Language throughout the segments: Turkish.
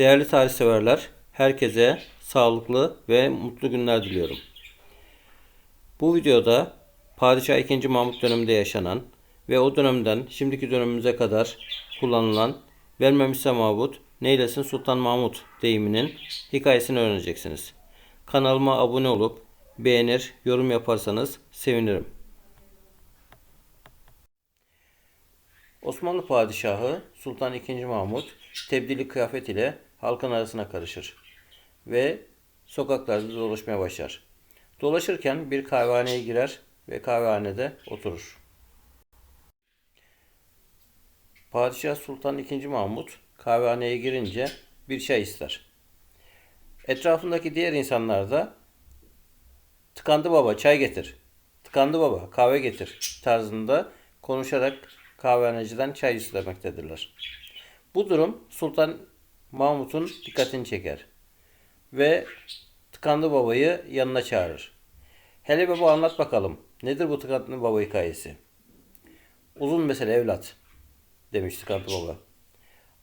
Değerli tarihseverler, herkese sağlıklı ve mutlu günler diliyorum. Bu videoda Padişah 2. Mahmut döneminde yaşanan ve o dönemden şimdiki dönemimize kadar kullanılan Vermemişse Mahmut, Neylesin Sultan Mahmut deyiminin hikayesini öğreneceksiniz. Kanalıma abone olup beğenir, yorum yaparsanız sevinirim. Osmanlı Padişahı Sultan II. Mahmut tebdili kıyafet ile halkın arasına karışır ve sokaklarda dolaşmaya başlar. Dolaşırken bir kahvehaneye girer ve kahvehanede oturur. Padişah Sultan II. Mahmut kahvehaneye girince bir çay ister. Etrafındaki diğer insanlar da tıkandı baba çay getir, tıkandı baba kahve getir tarzında konuşarak kahvehaneciden çay istemektedirler. Bu durum Sultan Mahmut'un dikkatini çeker ve tıkandı babayı yanına çağırır. Hele baba anlat bakalım nedir bu tıkandı baba hikayesi? Uzun mesele evlat demiş tıkandı baba.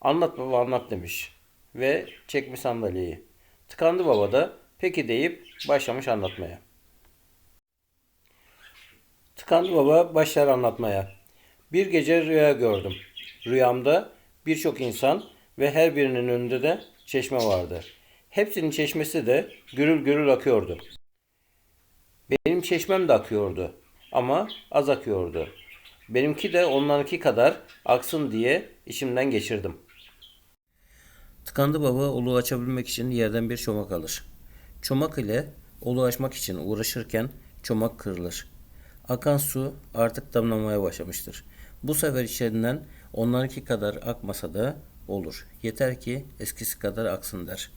Anlat baba anlat demiş ve çekmiş sandalyeyi. Tıkandı baba da peki deyip başlamış anlatmaya. Tıkandı baba başlar anlatmaya. Bir gece rüya gördüm. Rüyamda birçok insan ve her birinin önünde de çeşme vardı. Hepsinin çeşmesi de gürül gürül akıyordu. Benim çeşmem de akıyordu ama az akıyordu. Benimki de onlarınki kadar aksın diye içimden geçirdim. Tıkandı baba oluğu açabilmek için yerden bir çomak alır. Çomak ile oluğu açmak için uğraşırken çomak kırılır. Akan su artık damlamaya başlamıştır. Bu sefer içerinden onlarınki kadar akmasa da olur. Yeter ki eskisi kadar aksın der.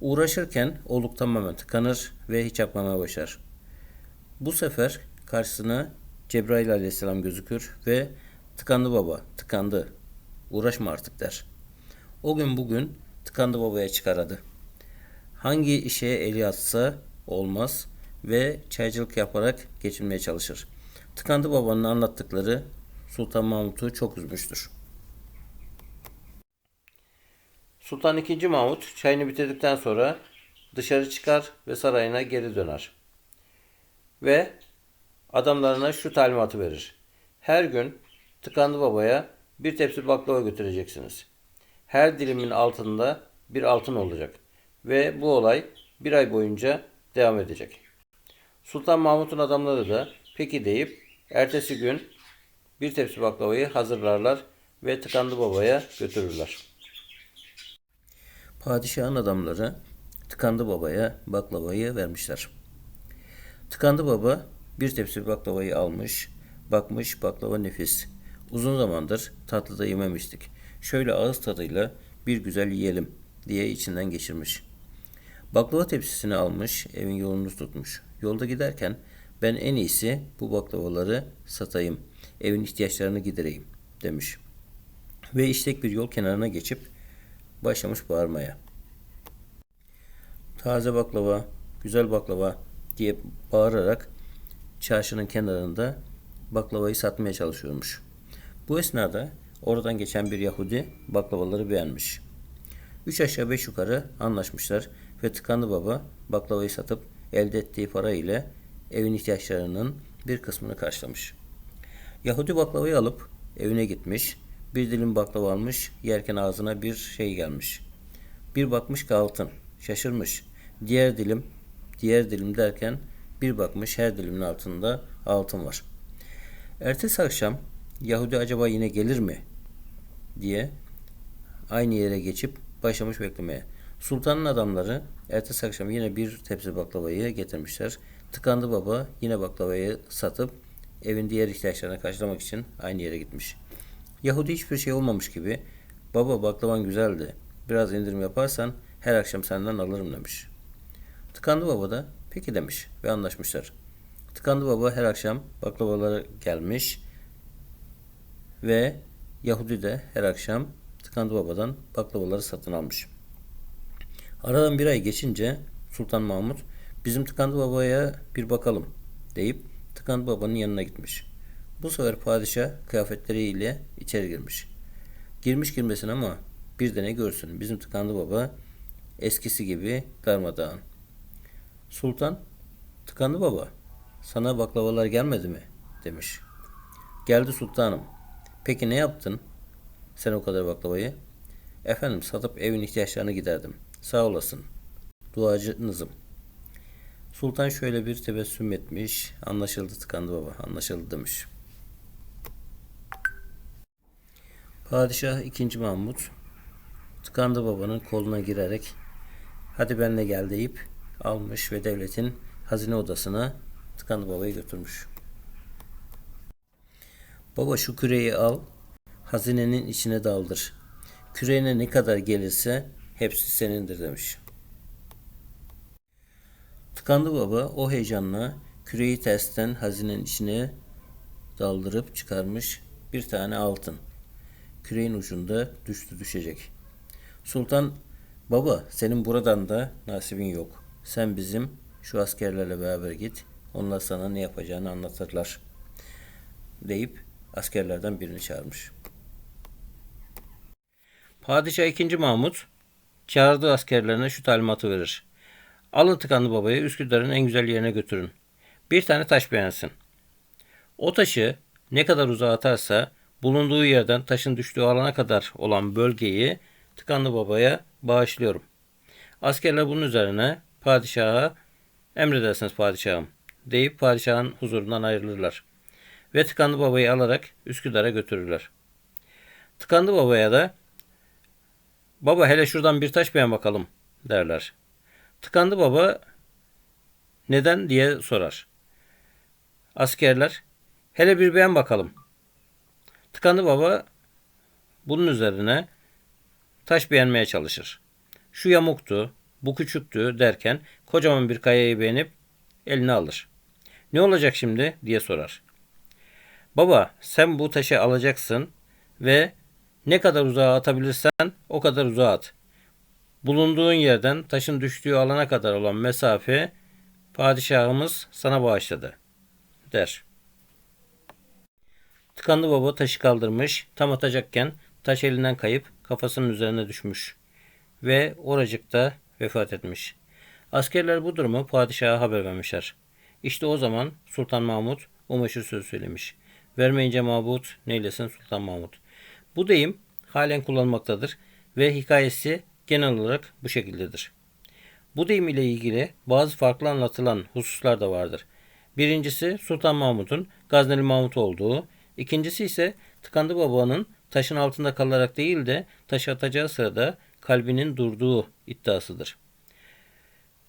Uğraşırken oluk tamamen tıkanır ve hiç akmamaya başlar. Bu sefer karşısına Cebrail aleyhisselam gözükür ve tıkandı baba, tıkandı. Uğraşma artık der. O gün bugün tıkandı babaya çıkar adı. Hangi işe eli atsa olmaz ve çaycılık yaparak geçinmeye çalışır. Tıkandı babanın anlattıkları Sultan Mahmut'u çok üzmüştür. Sultan II. Mahmut çayını bitirdikten sonra dışarı çıkar ve sarayına geri döner. Ve adamlarına şu talimatı verir. Her gün tıkandı babaya bir tepsi baklava götüreceksiniz. Her dilimin altında bir altın olacak. Ve bu olay bir ay boyunca devam edecek. Sultan Mahmut'un adamları da peki deyip ertesi gün bir tepsi baklavayı hazırlarlar ve tıkandı babaya götürürler. Padişahın adamları tıkandı babaya baklavayı vermişler. Tıkandı baba bir tepsi baklavayı almış, bakmış baklava nefis. Uzun zamandır tatlıda yememiştik. Şöyle ağız tadıyla bir güzel yiyelim diye içinden geçirmiş. Baklava tepsisini almış, evin yolunu tutmuş. Yolda giderken ben en iyisi bu baklavaları satayım, evin ihtiyaçlarını gidereyim demiş. Ve işlek bir yol kenarına geçip başlamış bağırmaya. Taze baklava, güzel baklava diye bağırarak çarşının kenarında baklavayı satmaya çalışıyormuş. Bu esnada oradan geçen bir Yahudi baklavaları beğenmiş. Üç aşağı beş yukarı anlaşmışlar ve tıkandı baba baklavayı satıp elde ettiği para ile evin ihtiyaçlarının bir kısmını karşılamış. Yahudi baklavayı alıp evine gitmiş, bir dilim baklava almış, yerken ağzına bir şey gelmiş. Bir bakmış ki altın, şaşırmış. Diğer dilim, diğer dilim derken bir bakmış her dilimin altında altın var. Ertesi akşam Yahudi acaba yine gelir mi diye aynı yere geçip başlamış beklemeye. Sultanın adamları ertesi akşam yine bir tepsi baklavayı getirmişler. Tıkandı baba yine baklavayı satıp evin diğer ihtiyaçlarını karşılamak için aynı yere gitmiş. Yahudi hiçbir şey olmamış gibi baba baklavan güzeldi. Biraz indirim yaparsan her akşam senden alırım demiş. Tıkandı baba da peki demiş ve anlaşmışlar. Tıkandı baba her akşam baklavaları gelmiş ve Yahudi de her akşam Tıkandı babadan baklavaları satın almış. Aradan bir ay geçince Sultan Mahmut bizim Tıkandı babaya bir bakalım deyip Tıkandı babanın yanına gitmiş. Bu sefer padişah kıyafetleriyle içeri girmiş. Girmiş girmesin ama Bir de ne görsün bizim tıkandı baba eskisi gibi darmadağın. Sultan tıkandı baba sana baklavalar gelmedi mi demiş. Geldi sultanım. Peki ne yaptın sen o kadar baklavayı? Efendim satıp evin ihtiyaçlarını giderdim. Sağ olasın. Duacınızım. Sultan şöyle bir tebessüm etmiş. Anlaşıldı tıkandı baba. Anlaşıldı demiş. Padişah 2. Mahmut tıkandı babanın koluna girerek hadi benle gel deyip almış ve devletin hazine odasına tıkandı babayı götürmüş. Baba şu küreyi al, hazinenin içine daldır. Küreğine ne kadar gelirse hepsi senindir demiş. Tıkandı baba o heyecanla küreği tersten hazinenin içine daldırıp çıkarmış bir tane altın. Küreğin ucunda düştü düşecek. Sultan baba senin buradan da nasibin yok. Sen bizim şu askerlerle beraber git. Onlar sana ne yapacağını anlatırlar. Deyip askerlerden birini çağırmış. Padişah 2. Mahmut çağırdığı askerlerine şu talimatı verir. Alın tıkanlı babayı Üsküdar'ın en güzel yerine götürün. Bir tane taş beğensin. O taşı ne kadar uzağa atarsa bulunduğu yerden taşın düştüğü alana kadar olan bölgeyi tıkanlı babaya bağışlıyorum. Askerler bunun üzerine padişaha emredersiniz padişahım deyip padişahın huzurundan ayrılırlar. Ve tıkanlı babayı alarak Üsküdar'a götürürler. Tıkanlı babaya da baba hele şuradan bir taş beğen bakalım derler. Tıkandı baba neden diye sorar. Askerler hele bir beğen bakalım. Tıkandı baba bunun üzerine taş beğenmeye çalışır. Şu yamuktu, bu küçüktü derken kocaman bir kayayı beğenip eline alır. Ne olacak şimdi diye sorar. Baba sen bu taşı alacaksın ve ne kadar uzağa atabilirsen o kadar uzağa at. Bulunduğun yerden taşın düştüğü alana kadar olan mesafe padişahımız sana bağışladı der. Tıkanlı baba taşı kaldırmış, tam atacakken taş elinden kayıp kafasının üzerine düşmüş ve oracıkta vefat etmiş. Askerler bu durumu padişaha haber vermişler. İşte o zaman Sultan Mahmut o meşhur sözü söylemiş. Vermeyince mabut, neylesin Sultan Mahmut. Bu deyim halen kullanılmaktadır ve hikayesi genel olarak bu şekildedir. Bu deyim ile ilgili bazı farklı anlatılan hususlar da vardır. Birincisi Sultan Mahmut'un Gazneli Mahmut olduğu, ikincisi ise Tıkandı Baba'nın taşın altında kalarak değil de taş atacağı sırada kalbinin durduğu iddiasıdır.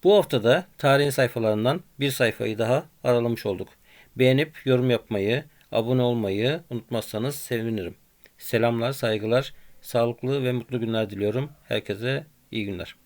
Bu haftada tarihin sayfalarından bir sayfayı daha aralamış olduk. Beğenip yorum yapmayı, abone olmayı unutmazsanız sevinirim. Selamlar, saygılar, sağlıklı ve mutlu günler diliyorum. Herkese iyi günler.